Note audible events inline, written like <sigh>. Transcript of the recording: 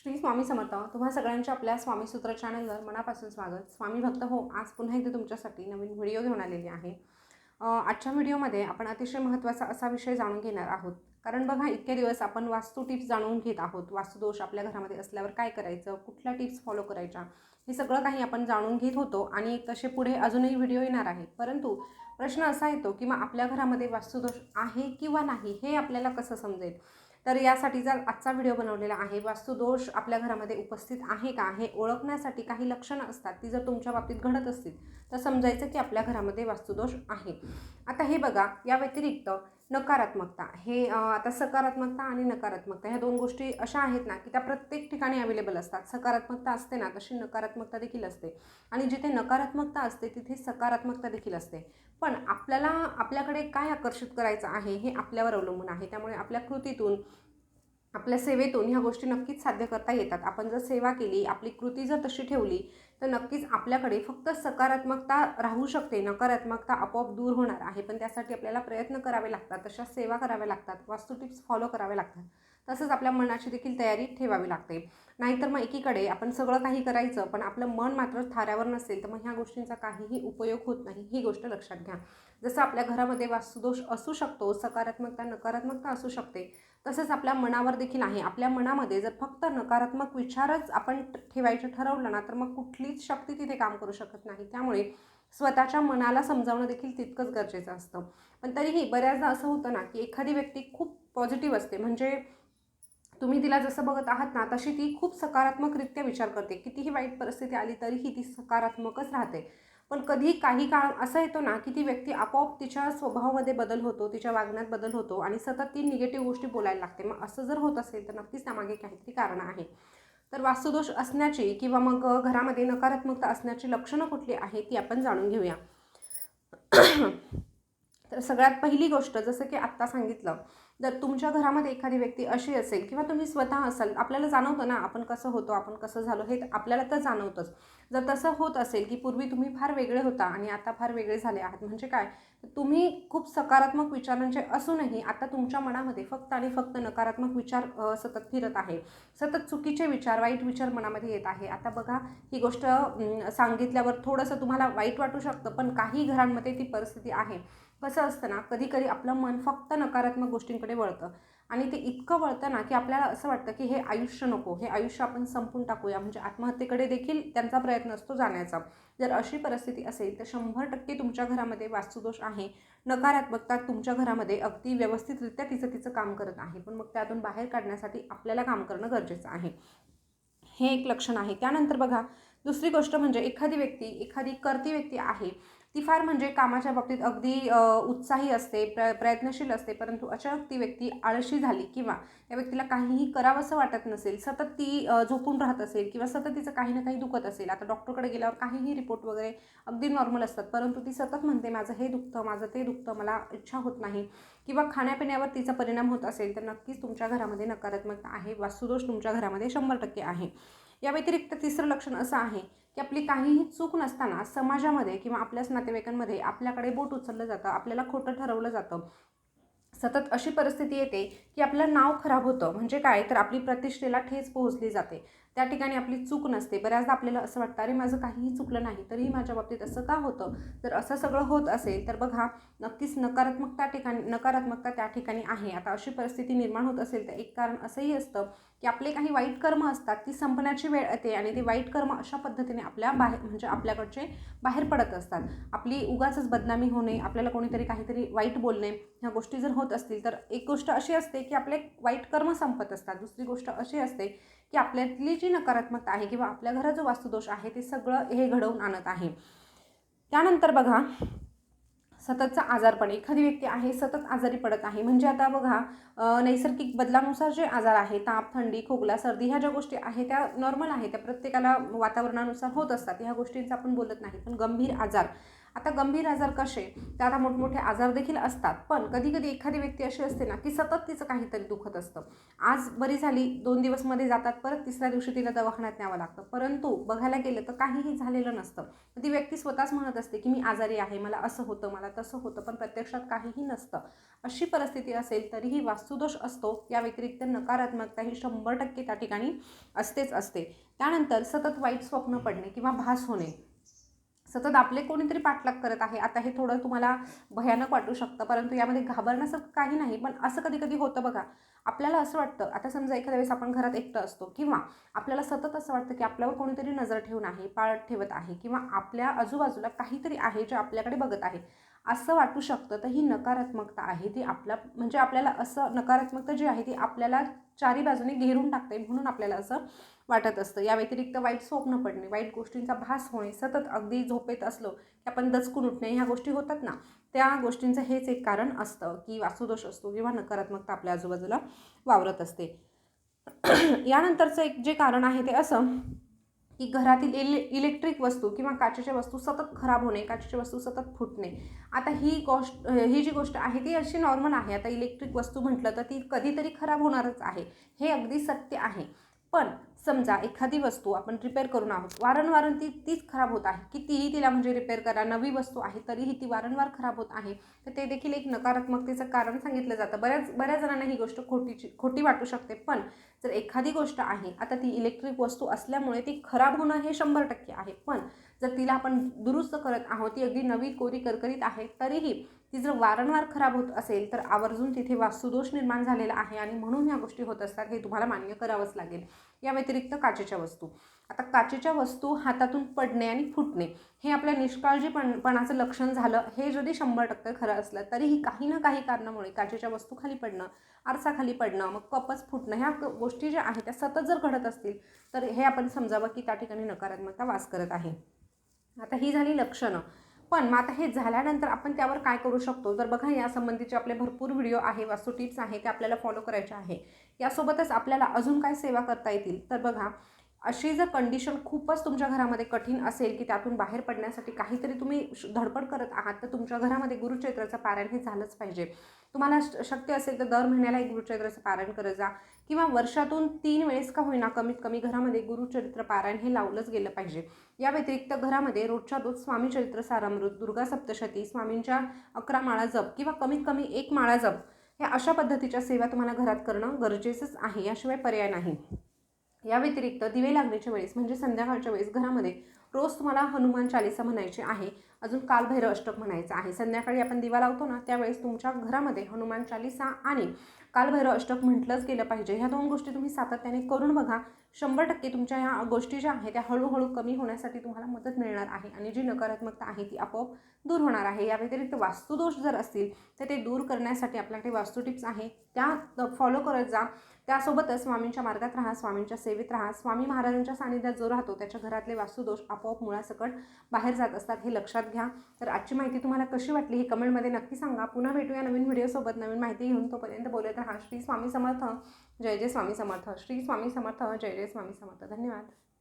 श्री स्वामी समर्थ तुम्हा सगळ्यांच्या आपल्या स्वामी सूत्र चॅनलवर मनापासून स्वागत. स्वामी भक्त हो आज पुन्हा एकदा तुमच्यासाठी नवीन व्हिडिओ घेऊन आलेली आहे. आजच्या व्हिडिओमध्ये आपण अतिशय महत्त्वाचा असा विषय जाणून घेणार आहोत. कारण बघा इतके दिवस आपण वास्तू टिप्स जाणून घेत आहोत. वास्तुदोष आपल्या घरामध्ये असल्यावर काय करायचं? कुठल्या टिप्स फॉलो करायच्या? हे सगळं काही आपण जाणून घेत होतो आणि तसे पुढे अजूनही व्हिडिओ येणार आहे परंतु प्रश्न असा येतो की मग आपल्या घरामध्ये वास्तुदोष आहे किंवा नाही हे आपल्याला कसं समजेल? तर यासाठी जर आजचा व्हिडिओ बनवलेला आहे वास्तुदोष आपल्या घरामध्ये उपस्थित आहे का हे ओळखण्यासाठी काही लक्षणं असतात ती जर तुमच्या बाबतीत घडत असतील तर समजायचं की आपल्या घरामध्ये वास्तुदोष आहे. आता हे बघा या व्यतिरिक्त नकारात्मकता. हे आता सकारात्मकता आणि नकारात्मकता ह्या दोन गोष्टी अशा आहेत ना की त्या प्रत्येक ठिकाणी अवेलेबल असतात. सकारात्मकता असते ना तशी नकारात्मकता देखील असते. आणि जिथे नकारात्मकता असते तिथे सकारात्मकता देखील असते. पण आपल्याला आपल्याकडे काय आकर्षित करायचं आहे हे आपल्यावर अवलंबून आहे. त्यामुळे आपल्या कृतीतून आपल्या सेवेतून ह्या गोष्टी नक्कीच साध्य करता येतात. आपण जर सेवा केली आपली कृती जर तशी ठेवली तर नक्कीच आपल्याकडे फक्त सकारात्मकता राहू शकते नकारात्मकता आपोआप दूर होणार आहे. पण त्यासाठी आपल्याला प्रयत्न करावे लागतात तशा सेवा कराव्या लागतात वास्तू टिप्स फॉलो कराव्या लागतात. तसंच आपल्या मनाची देखील तयारी ठेवावी लागते. नाहीतर मग एकीकडे आपण सगळं काही करायचं पण आपलं मन मात्र थाऱ्यावर नसेल तर मग ह्या गोष्टींचा काहीही उपयोग होत नाही. ही गोष्ट लक्षात घ्या. जसं आपल्या घरामध्ये वास्तुदोष असू शकतो सकारात्मकता नकारात्मकता असू शकते तसंच आपल्या मनावर देखील आहे. आपल्या मनामध्ये जर फक्त नकारात्मक विचारच आपण ठेवायचं ठरवलं ना तर मग कुठलीच शक्ती तिथे काम करू शकत नाही. त्यामुळे स्वतःच्या मनाला समजावणं देखील तितकंच गरजेचं असतं. पण तरीही बऱ्याचदा असं होतं ना की एखादी व्यक्ती खूप पॉझिटिव्ह असते. म्हणजे तुम्ही तिला जसं बघत आहात ना तशी ती खूप सकारात्मकरित्या विचार करते. कितीही वाईट परिस्थिती आली तरीही ती सकारात्मकच राहते. पण कधी काही काळ असं येतो ना की ती व्यक्ती आपोआप तिच्या स्वभावामध्ये बदल होतो तिच्या वागण्यात बदल होतो आणि सतत ती निगेटिव्ह गोष्टी बोलायला लागते. मग असं जर होत असेल तर नक्कीच त्यामागे काहीतरी कारण आहे. तर वास्तुदोष असण्याची किंवा मग घरामध्ये नकारात्मकता असण्याची लक्षणं कुठली आहे ती आपण जाणून घेऊया. तर सगळ्यात पहिली गोष्ट जसं की आत्ता सांगितलं जर तुमच्या घरामध्ये एखादी व्यक्ती अशी असेल किंवा तुम्ही स्वतः असाल आपल्याला जाणवतं ना आपण कसं होतो आपण कसं झालो हे आपल्याला तर जाणवतंच. जर तसं होत असेल की पूर्वी तुम्ही फार वेगळे होता आणि आता फार वेगळे झाले आहात म्हणजे काय? तुम्ही खूप सकारात्मक विचारांचे असूनही आता तुमच्या मनामध्ये फक्त आणि फक्त नकारात्मक विचार सतत फिरत आहे. सतत चुकीचे विचार वाईट विचार मनामध्ये येत आहे. आता बघा ही गोष्ट सांगितल्यावर थोडंसं तुम्हाला वाईट वाटू शकतं पण काही घरांमध्ये ती परिस्थिती आहे. कसं असतं ना कधी कधी आपलं मन फक्त नकारात्मक गोष्टींकडे वळतं. आणि ते इतकं वळतं ना की आपल्याला असं वाटतं की हे आयुष्य नको हे आयुष्य आपण संपून टाकूया. म्हणजे आत्महत्येकडे देखील त्यांचा प्रयत्न असतो जाण्याचा. जर अशी परिस्थिती असेल तर शंभर टक्के तुमच्या घरामध्ये वास्तुदोष आहे. नकारात्मकता तुमच्या घरामध्ये अगदी व्यवस्थितरित्या तिचं तिचं काम करत आहे. पण मग त्यातून बाहेर काढण्यासाठी आपल्याला काम करणं गरजेचं आहे. हे एक लक्षण आहे. त्यानंतर बघा दुसरी गोष्ट म्हणजे एखादी व्यक्ती एखादी करती व्यक्ती आहे ती फार म्हणजे कामाच्या बाबतीत अगदी उत्साही असते प्र प्रयत्नशील असते परंतु अचानक ती व्यक्ती आळशी झाली किंवा त्या व्यक्तीला काहीही करावंसं वाटत नसेल सतत ती झोपून राहत असेल किंवा सतत तिचं काही ना काही दुखत असेल. आता डॉक्टरकडे गेल्यावर काहीही रिपोर्ट वगैरे अगदी नॉर्मल असतात परंतु ती सतत म्हणते माझं हे दुखतं माझं ते दुखतं मला इच्छा होत नाही. किंवा खाण्यापिण्यावर तिचा परिणाम होत असेल तर नक्कीच तुमच्या घरामध्ये नकारात्मकता आहे वास्तुदोष तुमच्या घरामध्ये शंभर टक्के आहे. या व्यतिरिक्त तिसरं लक्षण असं आहे की आपली काहीही चूक नसताना समाजामध्ये किंवा आपल्याच नातेवाईकांमध्ये आपल्याकडे बोट उचललं जातं आपल्याला खोटं ठरवलं जातं. सतत अशी परिस्थिती येते की आपलं नाव खराब होतं. म्हणजे काय? तर आपली प्रतिष्ठेला ठेच पोहोचली जाते. त्या ठिकाणी आपली चूक नसते. बऱ्याचदा आपल्याला असं वाटतं अरे माझं काहीही चुकलं नाही तरीही माझ्या बाबतीत असं का होतं? जर असं सगळं होत असेल तर बघा नक्कीच नकारात्मकता ठिकाणी नकारात्मकता त्या ठिकाणी आहे. आता अशी परिस्थिती निर्माण होत असेल तर एक कारण असंही असतं की आपले काही वाईट कर्म असतात ती संपण्याची वेळ येते आणि ते वाईट कर्म अशा पद्धतीने आपल्या बाहेर म्हणजे आपल्याकडचे बाहेर पडत असतात. आपली उगाचच बदनामी होणे आपल्याला कोणीतरी काहीतरी वाईट बोलणे ह्या गोष्टी जर होत असतील तर एक गोष्ट अशी असते की आपले वाईट कर्म संपत असतात. दुसरी गोष्ट अशी असते की आपल्यातली जी नकारात्मकता आहे किंवा आपल्या घरात जो वास्तुदोष आहे ते सगळं हे घडवून आणत आहे. त्यानंतर बघा सततचा आजारपण एखादी व्यक्ती आहे सतत आजारी पडत आहे. म्हणजे आता बघा नैसर्गिक बदलानुसार जे आजार आहे ताप थंडी खोकला सर्दी ह्या ज्या गोष्टी आहे त्या नॉर्मल आहे त्या प्रत्येकाला वातावरणानुसार होत असतात. ह्या गोष्टींचा आपण बोलत नाही. पण गंभीर आजार आता गंभीर आजार कसे? तर आता मोठमोठे आजार देखील असतात. पण कधी कधी एखादी व्यक्ती अशी असते ना की सतत तिचं काहीतरी दुखत असतं. आज बरी झाली दोन दिवसमध्ये जातात परत तिसऱ्या दिवशी तिला दवाखान्यात न्यावं लागतं. परंतु बघायला गेलं तर काहीही झालेलं नसतं. ती व्यक्ती स्वतःच म्हणत असते की मी आजारी आहे मला असं होतं मला तसं होतं पण प्रत्यक्षात काहीही नसतं. अशी परिस्थिती असेल तरीही वास्तुदोष असतो. या व्यतिरिक्त नकारात्मकता ही शंभर टक्के त्या ठिकाणी असतेच असते. त्यानंतर सतत वाईट स्वप्न पडणे किंवा भास होणे. सतत आपले कोणीतरी पाठलाग करत आहे. आता हे थोडं तुम्हाला भयानक वाटू शकतं परंतु यामध्ये घाबरण्यासारखं काही नाही पण असं कधी कधी होतं बघा. आपल्याला असं वाटतं आता समजा एखाद्या वेळेस आपण घरात एकटं असतो किंवा आपल्याला सतत असं वाटतं की आपल्यावर कोणीतरी नजर ठेवून आहे पाळत ठेवत आहे किंवा आपल्या आजूबाजूला काहीतरी आहे जे आपल्याकडे बघत आहे. असं वाटू शकतं. तर ही नकारात्मकता आहे ती आपल्या म्हणजे आपल्याला असं नकारात्मकता जी आहे ती आपल्याला चारी बाजूने घेरून टाकते म्हणून आपल्याला असं वाटत असतं. या व्यतिरिक्त वाईट स्वप्न पडणे वाईट गोष्टींचा भास होणे सतत अगदी झोपेत असलो की आपण दचकून उठणे ह्या गोष्टी होतात ना त्या गोष्टींचं हेच एक कारण असतं की वास्तुदोष असतो किंवा नकारात्मकता आपल्या आजूबाजूला वावरत असते. <clears throat> यानंतरचं एक जे कारण आहे ते असं की घरातील इले इलेक्ट्रिक वस्तू किंवा काचेच्या वस्तू सतत खराब होणे काचेच्या वस्तू सतत फुटणे. आता ही गोष्ट ही जी गोष्ट आहे ती अशी नॉर्मल आहे. आता इलेक्ट्रिक वस्तू म्हटलं तर ती कधीतरी खराब होणारच आहे. हे अगदी सत्य आहे. पण समजा एखादी वस्तू आपण रिपेअर करून आहोत वारंवार ती तीच खराब होत आहे कितीही तिला म्हणजे रिपेअर करा नवी वस्तू आहे तरीही ती वारंवार खराब होत आहे तर ते देखील एक नकारात्मकतेचं कारण सांगितलं जातं. बऱ्याच बऱ्याच जणांना ही गोष्ट खोटीची खोटी वाटू शकते पण जर एखादी गोष्ट आहे आता ती इलेक्ट्रिक वस्तू असल्यामुळे ती खराब होणं हे शंभर टक्के आहे पण जर तिला आपण दुरुस्त करत आहोत ती अगदी नवी कोरी करकरीत आहे तरीही ती जर वारंवार खराब होत असेल तर आवर्जून तिथे वास्तुदोष निर्माण झालेला आहे आणि म्हणून ह्या गोष्टी होत असतात हे तुम्हाला मान्य करावंच लागेल. या व्यतिरिक्त काचेच्या वस्तू. आता काचेच्या वस्तू हातातून पडणे आणि फुटणे हे आपल्या निष्काळजीपणपणाचं लक्षण झालं. हे जरी शंभर टक्के खरं असलं तरीही काही ना काही कारणामुळे काचेच्या वस्तू खाली पडणं आरसा खाली पडणं मग कपच फुटणं ह्या गोष्टी ज्या आहेत त्या सतत जर घडत असतील तर हे आपण समजावं की त्या ठिकाणी नकारात्मकता वास करत आहे. आता ही झाली लक्षणं. पण मग आता हे झाल्यानंतर आपण त्यावर काय करू शकतो? तर बघा यासंबंधीचे आपले भरपूर व्हिडिओ आहे वास्तू टिप्स आहे ते आपल्याला फॉलो करायचे आहे. यासोबतच आपल्याला अजून काय सेवा करता येतील? तर बघा अशी जर कंडिशन खूपच तुमच्या घरामध्ये कठीण असेल की त्यातून बाहेर पडण्यासाठी काहीतरी तुम्ही धडपड करत आहात तर तुमच्या घरामध्ये गुरुचैत्राचं पारायण हे झालंच पाहिजे. तुम्हाला शक्य असेल तर दर महिन्याला एक गुरुचैत्राचं पारायण करत जा किंवा वर्षातून तीन वेळेस का होईना कमीत कमी घरामध्ये गुरुचरित्र पारायण हे लावलंच गेलं पाहिजे. या व्यतिरिक्त घरामध्ये रोजच्या रोज स्वामीचरित्र सारामृत दुर्गा सप्तशती स्वामींच्या अकरा माळा जप किंवा कमीत कमी एक माळा जप ह्या अशा पद्धतीच्या सेवा तुम्हाला घरात करणं गरजेचंच आहे. याशिवाय पर्याय नाही. या व्यतिरिक्त दिवे लागण्याच्या वेळेस म्हणजे संध्याकाळच्या वेळेस घरामध्ये रोज तुम्हाला हनुमान चालिसा म्हणायची आहे. अजून कालभैरव अष्टक म्हणायचं आहे. संध्याकाळी आपण दिवा लावतो ना त्यावेळेस तुमच्या घरामध्ये हनुमान चालिसा आणि कालभैरव अष्टक म्हटलंच गेलं पाहिजे. ह्या दोन गोष्टी तुम्ही सातत्याने करून बघा. शंभर टक्के तुमच्या ह्या गोष्टी ज्या आहेत त्या हळूहळू कमी होण्यासाठी तुम्हाला मदत मिळणार आहे आणि जी नकारात्मकता आहे ती आपोआप दूर होणार आहे. या व्यतिरिक्त वास्तुदोष जर असतील तर ते दूर करण्यासाठी आपल्याकडे वास्तू टिप्स आहे. त्या फॉलो करत जा. त्यासोबतच स्वामींच्या मार्गात राहा स्वामींच्या सेवेत राहा. स्वामी महाराजांच्या सानिध्यात जो राहतो त्याच्या घरातले वास्तुदोष आपोआप मुळासकट बाहेर जात असतात हे लक्षात लक्षात घ्या. तर आजची माहिती तुम्हाला कशी वाटली ही कमेंटमध्ये नक्की सांगा. पुन्हा भेटूया नवीन व्हिडिओसोबत. नवीन माहिती घेऊन तोपर्यंत बोलत राहा. श्री स्वामी समर्थ. जय जय स्वामी समर्थ. श्री स्वामी समर्थ. जय जय स्वामी समर्थ. धन्यवाद.